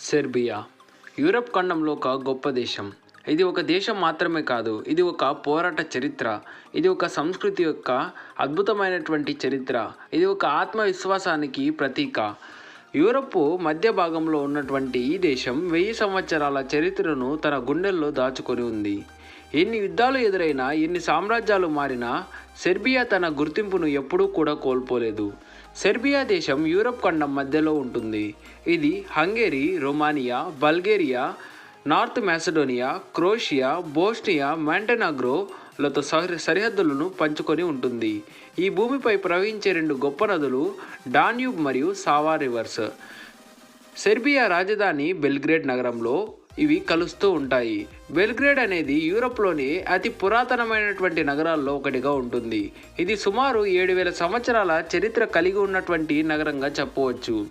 Serbia. Europe ఖండంలో ఒక గొప్ప దేశం. ఇది ఒక దేశం మాత్రమే కాదు ఇది ఒక పోరాట చరిత్ర. ఇది ఒక సంస్కృతి యొక్క అద్భుతమైనటువంటి చరిత్ర. ఇది ఒక ఆత్మవిశ్వాసానికి ప్రతీక. యూరప్ మధ్య భాగంలో ఉన్నటువంటి ఈ దేశం వెయ్యి సంవత్సరాల చరిత్రను తన గుండెల్లో దాచుకొని ఉంది. ఎన్ని యుద్ధాలు ఎదురైనా ఎన్ని సామ్రాజ్యాలు మారినా సెర్బియా తన గుర్తింపును ఎప్పుడూ కూడా కోల్పోలేదు. సెర్బియా దేశం యూరప్ ఖండం మధ్యలో ఉంటుంది. ఇది Hungary Romania Bulgaria North Macedonia Croatia Bosnia మ్యాంటెనాగ్రోలతో సరిహద్దులను పంచుకొని ఉంటుంది. ఈ భూమిపై ప్రవహించే రెండు గొప్ప నదులు డాన్యూబ్ మరియు సావా రివర్స్. సెర్బియా రాజధాని బెల్గ్రేడ్ నగరంలో ఇవి కలుస్తూ ఉంటాయి. బెల్గ్రేడ్ అనేది యూరప్లోని అతి పురాతనమైనటువంటి నగరాల్లో ఒకటిగా ఉంటుంది. ఇది సుమారు ఏడు వేల సంవత్సరాల చరిత్ర కలిగి ఉన్నటువంటి నగరంగా చెప్పవచ్చు.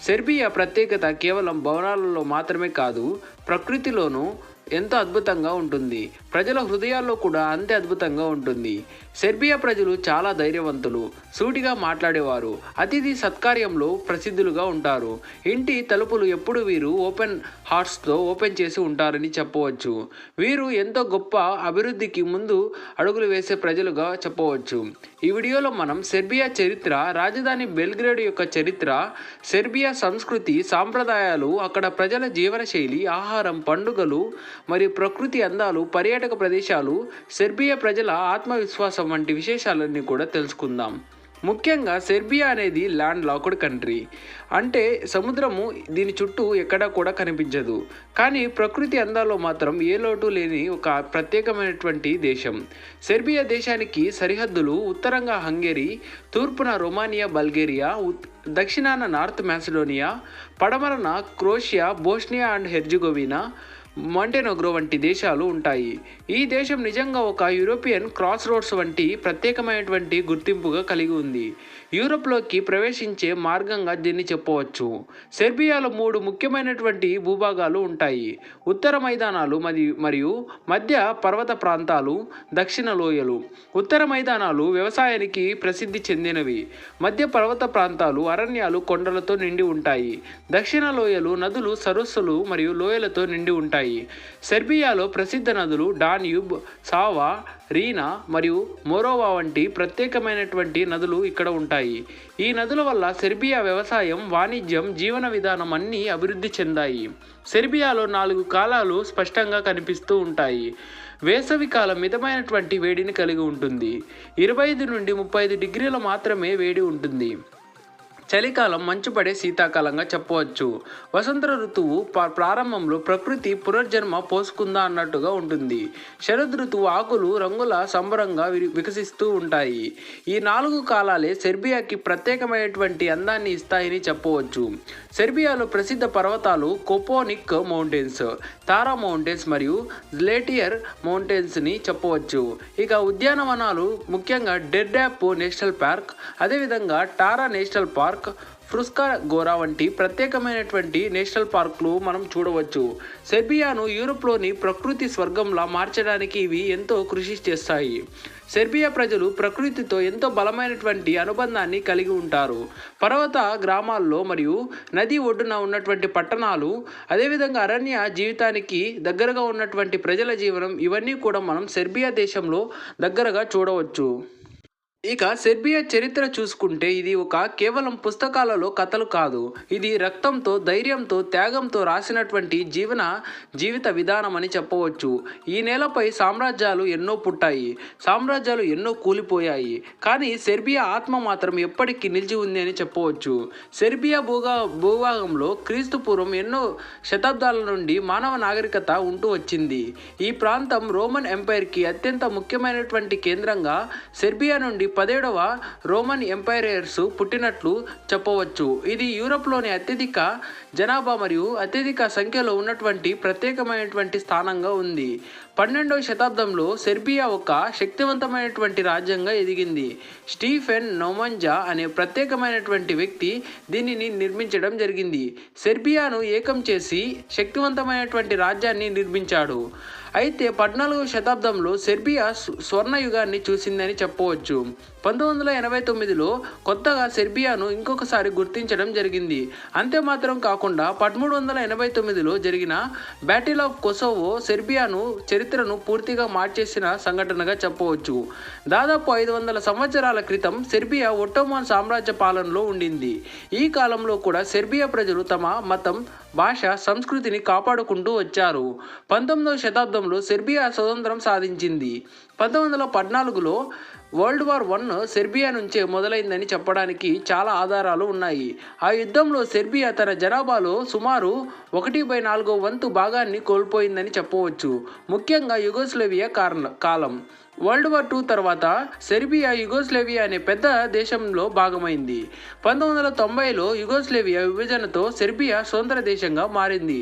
సెర్బియా ప్రత్యేకత కేవలం భవనాలలో మాత్రమే కాదు ప్రకృతిలోనూ ఎంతో అద్భుతంగా ఉంటుంది. ప్రజల హృదయాల్లో కూడా అంతే అద్భుతంగా ఉంటుంది. సెర్బియా ప్రజలు చాలా ధైర్యవంతులు సూటిగా మాట్లాడేవారు అతిథి సత్కార్యంలో ప్రసిద్ధులుగా ఉంటారు. ఇంటి తలుపులు ఎప్పుడు వీరు ఓపెన్ హార్ట్స్తో ఓపెన్ చేసి ఉంటారని చెప్పవచ్చు. వీరు ఎంతో గొప్ప అభివృద్ధికి ముందు అడుగులు వేసే ప్రజలుగా చెప్పవచ్చు. ఈ వీడియోలో మనం సెర్బియా చరిత్ర రాజధాని బెల్గ్రేడ్ యొక్క చరిత్ర సెర్బియా సంస్కృతి సాంప్రదాయాలు అక్కడ ప్రజల జీవనశైలి ఆహారం పండుగలు మరియు ప్రకృతి అందాలు పర్యాటక ప్రదేశాలు సెర్బియా ప్రజల ఆత్మవిశ్వాసం వంటి విశేషాలన్నీ కూడా తెలుసుకుందాం. ముఖ్యంగా సెర్బియా అనేది ల్యాండ్ లాక్డ్ కంట్రీ. అంటే సముద్రము దీని చుట్టూ ఎక్కడా కూడా కనిపించదు. కానీ ప్రకృతి అందాల్లో మాత్రం ఏ లోటు లేని ఒక ప్రత్యేకమైనటువంటి దేశం. సెర్బియా దేశానికి సరిహద్దులు ఉత్తరంగా హంగేరీ తూర్పున రొమానియా బల్గేరియా ఉత్- దక్షిణాన North Macedonia పడమరన Croatia Bosnia and Herzegovina Montenegro వంటి దేశాలు ఉంటాయి. ఈ దేశం నిజంగా ఒక యూరోపియన్ క్రాస్ రోడ్స్ వంటి ప్రత్యేకమైనటువంటి గుర్తింపుగా కలిగి ఉంది. యూరోప్లోకి ప్రవేశించే మార్గంగా దీన్ని చెప్పవచ్చు. సెర్బియాలో మూడు ముఖ్యమైనటువంటి భూభాగాలు ఉంటాయి. ఉత్తర మైదానాలు మరియు మరియు మధ్య పర్వత ప్రాంతాలు దక్షిణ లోయలు. ఉత్తర మైదానాలు వ్యవసాయానికి ప్రసిద్ధి చెందినవి. మధ్య పర్వత ప్రాంతాలు అరణ్యాలు కొండలతో నిండి ఉంటాయి. దక్షిణ లోయలు నదులు సరస్సులు మరియు లోయలతో నిండి ఉంటాయి. సెర్బియాలో ప్రసిద్ధ నదులు డాన్యూబ్ సావా రీనా మరియు మోరోవా వంటి ప్రత్యేకమైనటువంటి నదులు ఇక్కడ ఉంటాయి. ఈ నదుల వల్ల సెర్బియా వ్యవసాయం వాణిజ్యం జీవన విధానం అన్నీ అభివృద్ధి చెందాయి. సెర్బియాలో నాలుగు కాలాలు స్పష్టంగా కనిపిస్తూ ఉంటాయి. వేసవి కాలం మితమైనటువంటి వేడిని కలిగి ఉంటుంది. ఇరవై ఐదు నుండి ముప్పై ఐదు డిగ్రీల మాత్రమే వేడి ఉంటుంది. చలికాలం మంచు పడే శీతాకాలంగా చెప్పవచ్చు. వసంత ఋతువు ప్రారంభంలో ప్రకృతి పునర్జన్మ పోసుకుందా అన్నట్టుగా ఉంటుంది. శరద్ ఋతువు ఆకులు రంగుల సంబరంగా వికసిస్తూ ఉంటాయి. ఈ నాలుగు కాలాలే సెర్బియాకి ప్రత్యేకమైనటువంటి అందాన్ని ఇస్తాయని చెప్పవచ్చు. సెర్బియాలో ప్రసిద్ధ పర్వతాలు కోపోనిక్ మౌంటైన్స్ తారా మౌంటైన్స్ మరియు జ్లేటియర్ మౌంటైన్స్ని చెప్పవచ్చు. ఇక ఉద్యానవనాలు ముఖ్యంగా డెర్డాప్ నేషనల్ పార్క్ అదేవిధంగా Tara national park Fruska Gora వంటి ప్రత్యేకమైనటువంటి నేషనల్ పార్కులు మనం చూడవచ్చు. సెర్బియాను యూరోప్లోని ప్రకృతి స్వర్గంలా మార్చడానికి ఇవి ఎంతో కృషి చేస్తాయి. సెర్బియా ప్రజలు ప్రకృతితో ఎంతో బలమైనటువంటి అనుబంధాన్ని కలిగి ఉంటారు. పర్వత గ్రామాల్లో మరియు నది ఒడ్డున ఉన్నటువంటి పట్టణాలు అదేవిధంగా అరణ్య జీవితానికి దగ్గరగా ఉన్నటువంటి ప్రజల జీవనం ఇవన్నీ కూడా మనం సెర్బియా దేశంలో దగ్గరగా చూడవచ్చు. ఇక సెర్బియా చరిత్ర చూసుకుంటే ఇది ఒక కేవలం పుస్తకాలలో కథలు కాదు. ఇది రక్తంతో ధైర్యంతో త్యాగంతో రాసినటువంటి జీవన జీవిత విధానం అని చెప్పవచ్చు. ఈ నేలపై సామ్రాజ్యాలు ఎన్నో పుట్టాయి. సామ్రాజ్యాలు ఎన్నో కూలిపోయాయి. కానీ సెర్బియా ఆత్మ మాత్రం ఎప్పటికీ నిలిచి ఉంది అని చెప్పవచ్చు. సెర్బియా భూగా భూభాగంలో క్రీస్తు పూర్వం ఎన్నో శతాబ్దాల నుండి మానవ నాగరికత ఉంటూ వచ్చింది. ఈ ప్రాంతం రోమన్ ఎంపైర్కి అత్యంత ముఖ్యమైనటువంటి కేంద్రంగా సెర్బియా నుండి పదిహేడవ రోమన్ ఎంపైరియర్స్ పుట్టినట్లు చెప్పవచ్చు. ఇది యూరోప్లోని అత్యధిక జనాభా మరియు అత్యధిక సంఖ్యలో ఉన్నటువంటి ప్రత్యేకమైనటువంటి స్థానంగా ఉంది. పన్నెండవ శతాబ్దంలో సెర్బియా ఒక శక్తివంతమైనటువంటి రాజ్యంగా ఎదిగింది. స్టీఫెన్ నోమంజా అనే ప్రత్యేకమైనటువంటి వ్యక్తి దీనిని నిర్మించడం జరిగింది. సెర్బియాను ఏకం చేసి శక్తివంతమైనటువంటి రాజ్యాన్ని నిర్మించాడు. అయితే పద్నాలుగవ శతాబ్దంలో సెర్బియా స్వర్ణయుగాన్ని చూసిందని చెప్పవచ్చు. పంతొమ్మిది వందల ఎనభై తొమ్మిదిలో కొత్తగా సెర్బియాను ఇంకొకసారి గుర్తించడం జరిగింది. అంతే మాత్రం కాకుండా పదమూడు వందల ఎనభై తొమ్మిదిలో జరిగిన బ్యాటిల్ ఆఫ్ కొసోవో సెర్బియాను చరిత్రను పూర్తిగా మార్చేసిన సంఘటనగా చెప్పవచ్చు. దాదాపు ఐదు వందల సంవత్సరాల క్రితం సెర్బియా ఒట్టోమాన్ సామ్రాజ్య పాలనలో ఉండింది. ఈ కాలంలో కూడా సెర్బియా ప్రజలు తమ మతం భాష సంస్కృతిని కాపాడుకుంటూ వచ్చారు. పంతొమ్మిదవ శతాబ్దంలో సెర్బియా స్వతంత్రం సాధించింది. పంతొమ్మిది వందల పద్నాలుగులో వరల్డ్ వార్ వన్ సెర్బియా నుంచే మొదలైందని చెప్పడానికి చాలా ఆధారాలు ఉన్నాయి. ఆ యుద్ధంలో సెర్బియా తన జనాభాలో సుమారు ఒకటి బై నాలుగో వంతు భాగాన్ని కోల్పోయిందని చెప్పవచ్చు. ముఖ్యంగా యుగోస్లేవియా కారణ కాలం. వరల్డ్ వార్ టూ తర్వాత సెర్బియా యుగోస్లేవియా అనే పెద్ద దేశంలో భాగమైంది. పంతొమ్మిది వందల తొంభైలో యుగోస్లేవియా విభజనతో సెర్బియా స్వతంత్ర దేశంగా మారింది.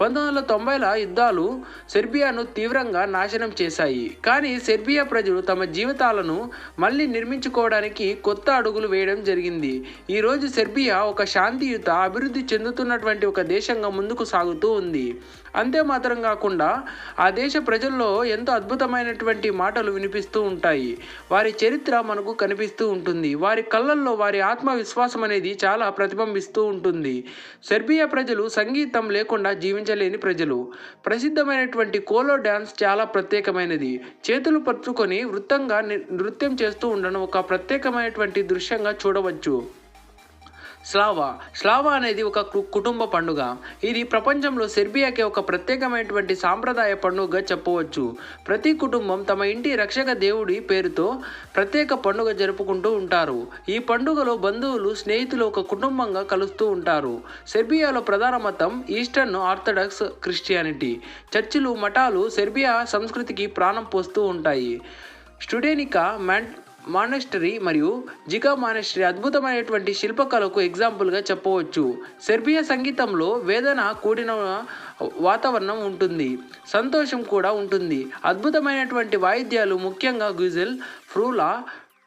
పంతొమ్మిది వందల తొంభైల యుద్ధాలు సెర్బియాను తీవ్రంగా నాశనం చేశాయి. కానీ సెర్బియా ప్రజలు తమ జీవితాలను మళ్ళీ నిర్మించుకోవడానికి కొత్త అడుగులు వేయడం జరిగింది. ఈరోజు సెర్బియా ఒక శాంతియుత అభివృద్ధి చెందుతున్నటువంటి ఒక దేశంగా ముందుకు సాగుతూ ఉంది. అంతే మాత్రం కాకుండా ఆ దేశ ప్రజల్లో ఎంతో అద్భుతమైనటువంటి మాటలు వినిపిస్తూ ఉంటాయి. వారి చరిత్ర మనకు కనిపిస్తూ ఉంటుంది. వారి కళ్ళల్లో వారి ఆత్మవిశ్వాసం అనేది చాలా ప్రతిబింబిస్తూ ఉంటుంది. సెర్బియా ప్రజలు సంగీతం లేకుండా జీవించలేని ప్రజలు. ప్రసిద్ధమైనటువంటి కోలో డ్యాన్స్ చాలా ప్రత్యేకమైనది. చేతులు పరుచుకొని వృత్తంగా నృత్యం చేస్తూ ఉండడం ఒక ప్రత్యేకమైనటువంటి దృశ్యంగా చూడవచ్చు. స్లావా. స్లావా అనేది ఒక కు- కుటుంబ పండుగ. ఇది ప్రపంచంలో సెర్బియాకి ఒక ప్రత్యేకమైనటువంటి సాంప్రదాయ పండుగగా చెప్పవచ్చు. ప్రతి కుటుంబం తమ ఇంటి రక్షక దేవుడి పేరుతో ప్రత్యేక పండుగ జరుపుకుంటూ ఉంటారు. ఈ పండుగలో బంధువులు స్నేహితులు ఒక కుటుంబంగా కలుస్తూ ఉంటారు. సెర్బియాలో ప్రధాన మతం ఈస్టర్న్ ఆర్థడాక్స్ క్రిస్టియానిటీ. చర్చిలు మఠాలు సెర్బియా సంస్కృతికి ప్రాణం పోస్తూ ఉంటాయి. స్టుడేనికా మ్యాన్ మానెస్టరీ మరియు జికా మానెస్టరీ అద్భుతమైనటువంటి శిల్పకళకు ఎగ్జాంపుల్గా చెప్పవచ్చు. సెర్బియా సంగీతంలో వేదన కూడిన వాతావరణం ఉంటుంది. సంతోషం కూడా ఉంటుంది. అద్భుతమైనటువంటి వాయిద్యాలు ముఖ్యంగా గుజెల్ ఫ్రూలా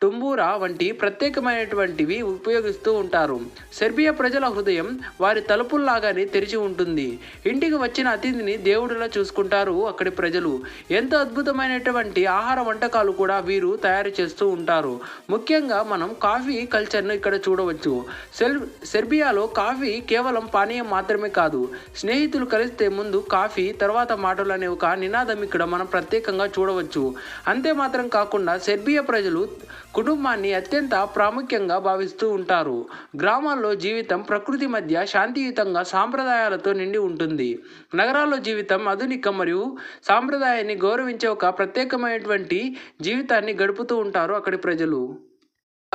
టుంబూరా వంటి ప్రత్యేకమైనటువంటివి ఉపయోగిస్తూ ఉంటారు. సెర్బియా ప్రజల హృదయం వారి తలుపుల్లాగానే తెరిచి ఉంటుంది. ఇంటికి వచ్చిన అతిథిని దేవుడిలా చూసుకుంటారు అక్కడి ప్రజలు. ఎంతో అద్భుతమైనటువంటి ఆహార వంటకాలు కూడా వీరు తయారు చేస్తూ ఉంటారు. ముఖ్యంగా మనం కాఫీ కల్చర్ను ఇక్కడ చూడవచ్చు. సెల్ సెర్బియాలో కాఫీ కేవలం పానీయం మాత్రమే కాదు. స్నేహితులు కలిస్తే ముందు కాఫీ తర్వాత మాటలు అనే ఒక నినాదం ఇక్కడ మనం ప్రత్యేకంగా చూడవచ్చు. అంతే మాత్రం కాకుండా సెర్బియా ప్రజలు కుటుంబాన్ని అత్యంత ప్రాముఖ్యంగా భావిస్తూ ఉంటారు. గ్రామాల్లో జీవితం ప్రకృతి మధ్య శాంతియుతంగా సాంప్రదాయాలతో నిండి ఉంటుంది. నగరాల్లో జీవితం ఆధునిక మరియు సాంప్రదాయాన్ని గౌరవించే ఒక ప్రత్యేకమైనటువంటి జీవితాన్ని గడుపుతూ ఉంటారు అక్కడి ప్రజలు.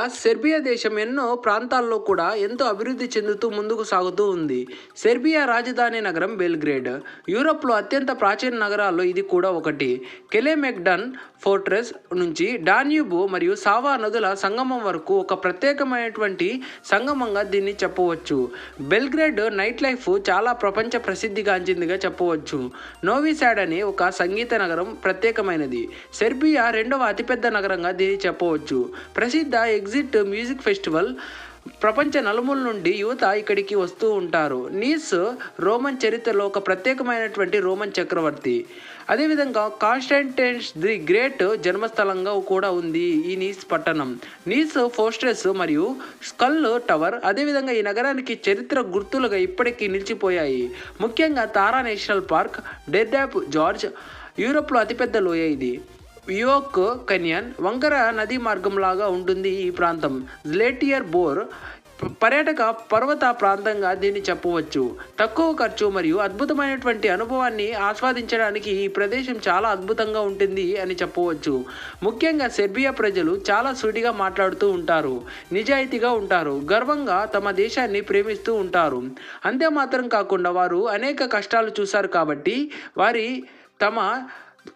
సెర్బియా దేశం ఎన్నో ప్రాంతాల్లో కూడా ఎంతో అభివృద్ధి చెందుతూ ముందుకు సాగుతూ ఉంది. సెర్బియా రాజధాని నగరం బెల్గ్రేడ్. యూరోప్లో అత్యంత ప్రాచీన నగరాల్లో ఇది కూడా ఒకటి. కెలెమెక్డన్ ఫోర్ట్రెస్ నుంచి డాన్యూబు మరియు సావా నదుల సంగమం వరకు ఒక ప్రత్యేకమైనటువంటి సంగమంగా దీన్ని చెప్పవచ్చు. బెల్గ్రేడ్ నైట్ లైఫ్ చాలా ప్రపంచ ప్రసిద్ధిగాంచిందిగా చెప్పవచ్చు. నోవిసాడ్ అనే ఒక సంగీత నగరం ప్రత్యేకమైనది. సెర్బియా రెండవ అతిపెద్ద నగరంగా దీన్ని చెప్పవచ్చు. ప్రసిద్ధ ఎగ్జిట్ మ్యూజిక్ ఫెస్టివల్ ప్రపంచ నలుమూల నుండి యువత ఇక్కడికి వస్తూ ఉంటారు. నీస్ రోమన్ చరిత్రలో ఒక ప్రత్యేకమైనటువంటి రోమన్ చక్రవర్తి. అదేవిధంగా కాన్స్టాంటైన్స్ ది గ్రేట్ జన్మస్థలంగా కూడా ఉంది ఈ నీస్ పట్టణం. నీస్ ఫోస్ట్రెస్ మరియు స్కల్ టవర్ అదేవిధంగా ఈ నగరానికి చరిత్ర గుర్తులుగా ఇప్పటికీ నిలిచిపోయాయి. ముఖ్యంగా Tara national park Djerdap gorge యూరోప్లో అతిపెద్ద లోయ ఇది. వియోక్ కెన్యన్ వంకర నదీ మార్గంలాగా ఉంటుంది ఈ ప్రాంతం. జ్లేటియర్ బోర్ పర్యాటక పర్వత ప్రాంతంగా దీన్ని చెప్పవచ్చు. తక్కువ ఖర్చు మరియు అద్భుతమైనటువంటి అనుభవాన్ని ఆస్వాదించడానికి ఈ ప్రదేశం చాలా అద్భుతంగా ఉంటుంది అని చెప్పవచ్చు. ముఖ్యంగా సెర్బియా ప్రజలు చాలా సూటిగా మాట్లాడుతూ ఉంటారు. నిజాయితీగా ఉంటారు. గర్వంగా తమ దేశాన్ని ప్రేమిస్తూ ఉంటారు. అంతే మాత్రం కాకుండా వారు అనేక కష్టాలు చూశారు కాబట్టి వారి తమ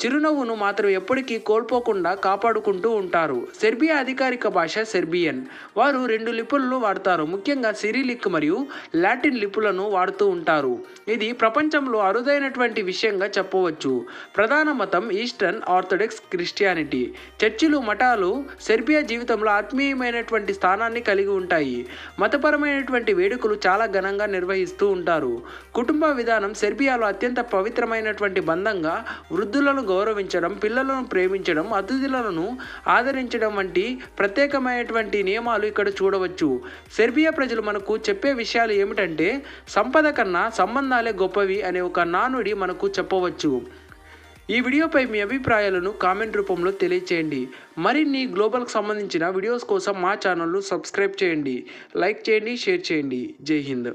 చిరునవ్వును మాత్రం ఎప్పటికీ కోల్పోకుండా కాపాడుకుంటూ ఉంటారు. సెర్బియా అధికారిక భాష సెర్బియన్. వారు రెండు లిపులను వాడతారు. ముఖ్యంగా సిరిలిక్ మరియు లాటిన్ లిపులను వాడుతూ ఉంటారు. ఇది ప్రపంచంలో అరుదైనటువంటి విషయంగా చెప్పవచ్చు. ప్రధాన మతం ఈస్టర్న్ ఆర్థోడాక్స్ క్రిస్టియానిటీ. చర్చిలు మఠాలు సెర్బియా జీవితంలో ఆత్మీయమైనటువంటి స్థానాన్ని కలిగి ఉంటాయి. మతపరమైనటువంటి వేడుకలు చాలా ఘనంగా నిర్వహిస్తూ ఉంటారు. కుటుంబ విధానం సెర్బియాలో అత్యంత పవిత్రమైనటువంటి బంధంగా వృద్ధులలో పెద్దలను గౌరవించడం పిల్లలను ప్రేమించడం అతిథులను ఆదరించడం వంటి ప్రత్యేకమైనటువంటి నియమాలు ఇక్కడ చూడవచ్చు. సెర్బియా ప్రజలు మనకు చెప్పే విషయాలు ఏమిటంటే సంపద కన్నా సంబంధాలే గొప్పవి అనే ఒక నానుడి మనకు చెప్పవచ్చు. ఈ వీడియోపై మీ అభిప్రాయాలను కామెంట్ రూపంలో తెలియచేయండి. మరిన్ని గ్లోబల్కి సంబంధించిన వీడియోస్ కోసం మా ఛానల్ను సబ్స్క్రైబ్ చేయండి. లైక్ చేయండి షేర్ చేయండి. జై హింద్.